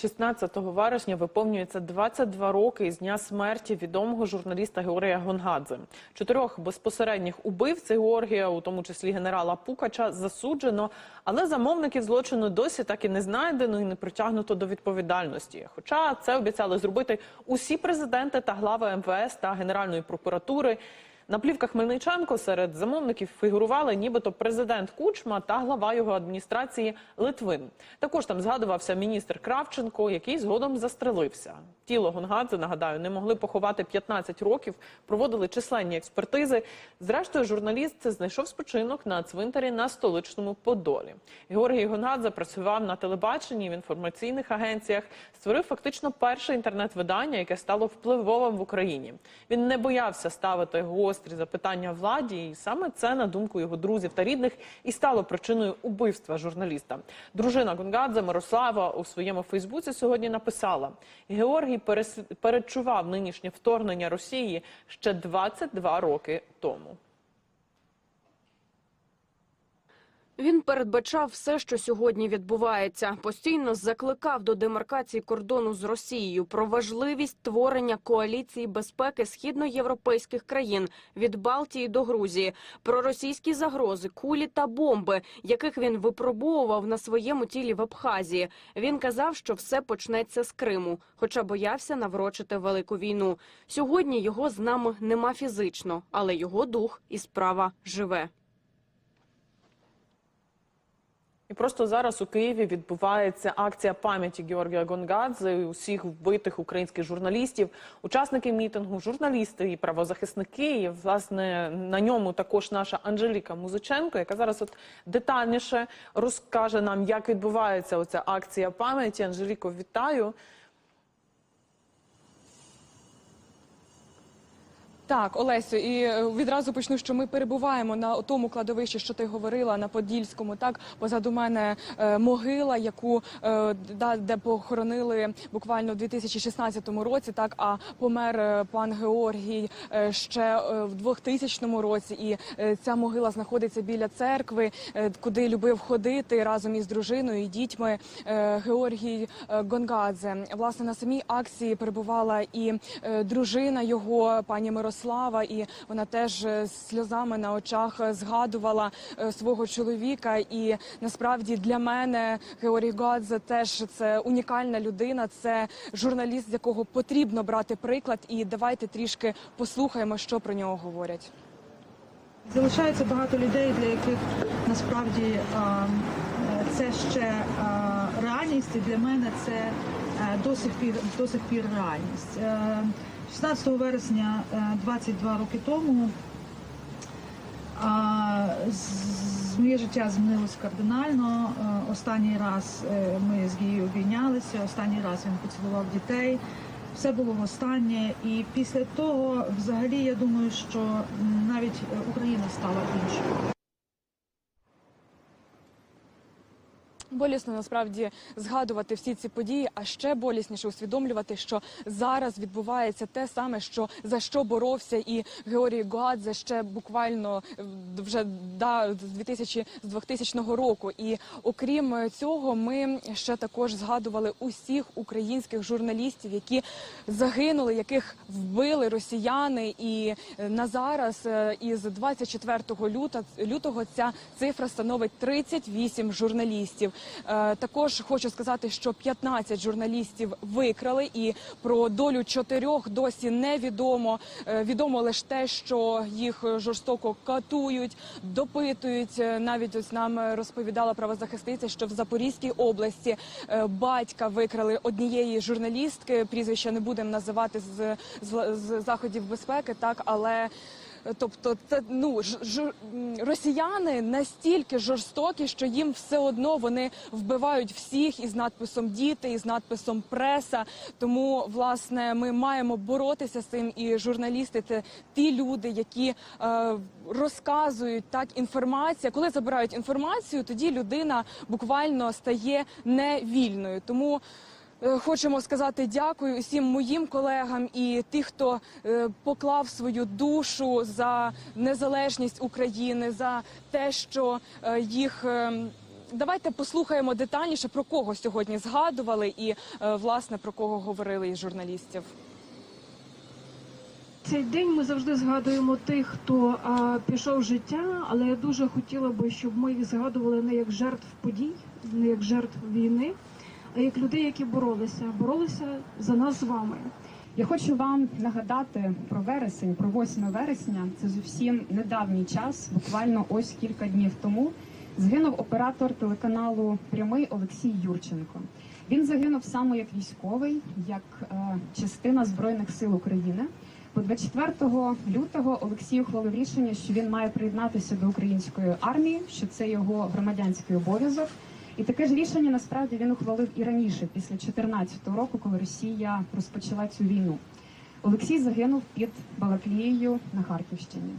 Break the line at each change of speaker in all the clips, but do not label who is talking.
16 вересня виповнюється 22 роки із дня смерті відомого журналіста Георгія Гонгадзе. Чотирьох безпосередніх убивць Георгія, у тому числі генерала Пукача, засуджено, але замовників злочину досі так і не знайдено і не притягнуто до відповідальності. Хоча це обіцяли зробити усі президенти та глави МВС та Генеральної прокуратури. На плівках Мельниченко серед замовників фігурували нібито президент Кучма та глава його адміністрації Литвин. Також там згадувався міністр Кравченко, який згодом застрелився. Тіло Гонгадзе, нагадаю, не могли поховати 15 років, проводили численні експертизи. Зрештою, журналіст знайшов спочинок на цвинтарі на столичному Подолі. Георгій Гонгадзе працював на телебаченні в інформаційних агенціях, створив фактично перше інтернет-видання, яке стало впливовим в Україні. Він не боявся ставити гострі запитання владі, і саме це, на думку його друзів та рідних, і стало причиною убивства журналіста. Дружина Гонгадзе Мирослава у своєму Фейсбуці сьогодні написала: Георгій перес- передчував нинішнє вторгнення Росії ще 22 роки тому.
Він передбачав все, що сьогодні відбувається. Постійно закликав до демаркації кордону з Росією про важливість творення коаліції безпеки східноєвропейських країн від Балтії до Грузії, про російські загрози, кулі та бомби, яких він випробовував на своєму тілі в Абхазії. Він казав, що все почнеться з Криму, хоча боявся наврочити велику війну. Сьогодні його з нами нема фізично, але його дух і справа живе.
І просто зараз у Києві відбувається акція пам'яті Георгія Гонгадзе і усіх вбитих українських журналістів, учасники мітингу, журналісти і правозахисники. І власне на ньому також наша Анжеліка Музиченко, яка зараз от детальніше розкаже нам, як відбувається оця акція пам'яті. Анжеліко, вітаю.
Так, Олесю, і е, відразу почну, що ми перебуваємо на тому кладовищі, що ти говорила на Подільському. Так позаду мене е, могила, яку е, де похоронили буквально у 2016 році. Так, а помер пан Георгій ще в 2000 році. І ця могила знаходиться біля церкви, куди любив ходити разом із дружиною і дітьми. Георгій Гонгадзе. Власне на самій акції перебувала і дружина його, пані Мирослава, і вона теж е, сльозами на очах е, згадувала е, свого чоловіка. І насправді для мене Георгій Гадзе теж це унікальна людина. Це журналіст, з якого потрібно брати приклад. І давайте трішки послухаємо, що про нього говорять.
Залишається багато людей, для яких насправді це ще реальність, і для мене це до сих пір, до сих пір реальність. Е, 16 вересня е, 22 роки тому моє життя змінилось кардинально. Е, Останній раз е, ми з Гією обійнялися, останній раз він поцілував дітей. Все було востаннє, і після того, взагалі, я думаю, що навіть е, Україна стала іншою.
Болісно насправді згадувати всі ці події, а ще болісніше усвідомлювати, що зараз відбувається те саме, що за що боровся і Георгій Гоадзе ще буквально е, вже да, з 2000, з 2000 року. І окрім цього, ми ще також згадували усіх українських журналістів, які загинули, яких вбили росіяни. І е, на зараз е, із 24 люта- лютого ця цифра становить 38 журналістів. Е, Також хочу сказати, що 15 журналістів викрали, і про долю чотирьох досі невідомо. Е, Відомо лише те, що їх жорстоко катують, допитують. Е, Навіть ось нам розповідала правозахисниця, що в Запорізькій області батька викрали однієї журналістки. Прізвища не будемо називати з, з заходів безпеки, так але. Тобто, це ну ж, ж, росіяни настільки жорстокі, що їм все одно вони вбивають всіх із надписом діти, із надписом преса. Тому власне ми маємо боротися з цим. І журналісти це ті люди, які е, розказують так інформація. Коли забирають інформацію, тоді людина буквально стає невільною. Тому. Е, Хочемо сказати дякую усім моїм колегам і тих, хто е, поклав свою душу за незалежність України, за те, що е, їх. давайте послухаємо детальніше про кого сьогодні згадували, і власне про кого говорили із журналістів.
Цей день ми завжди згадуємо тих, хто а, пішов життя, але я дуже хотіла би, щоб ми їх згадували не як жертв подій, не як жертв війни, як людей, які боролися, боролися за нас з вами.
Я хочу вам нагадати про вересень, про 8 вересня. Це зовсім недавній час, буквально ось кілька днів тому. Загинув оператор телеканалу Прямий Олексій Юрченко. Він загинув саме як військовий, як е, частина збройних сил України. Бо 24 лютого Олексій ухвалив рішення, що він має приєднатися до української армії, що це його громадянський обов'язок. І таке ж рішення насправді він ухвалив і раніше, після 2014 року, коли Росія розпочала цю війну. Олексій загинув під Балаклією на Харківщині.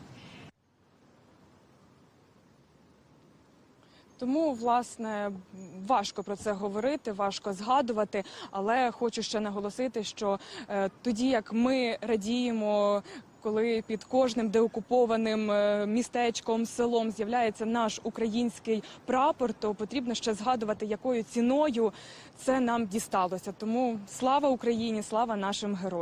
Тому, власне, важко про це говорити, важко згадувати, але хочу ще наголосити, що е, тоді як ми радіємо. Коли під кожним деокупованим е, містечком, селом з'являється наш український прапор, то потрібно ще згадувати, якою ціною це нам дісталося. Тому слава Україні, слава нашим героям.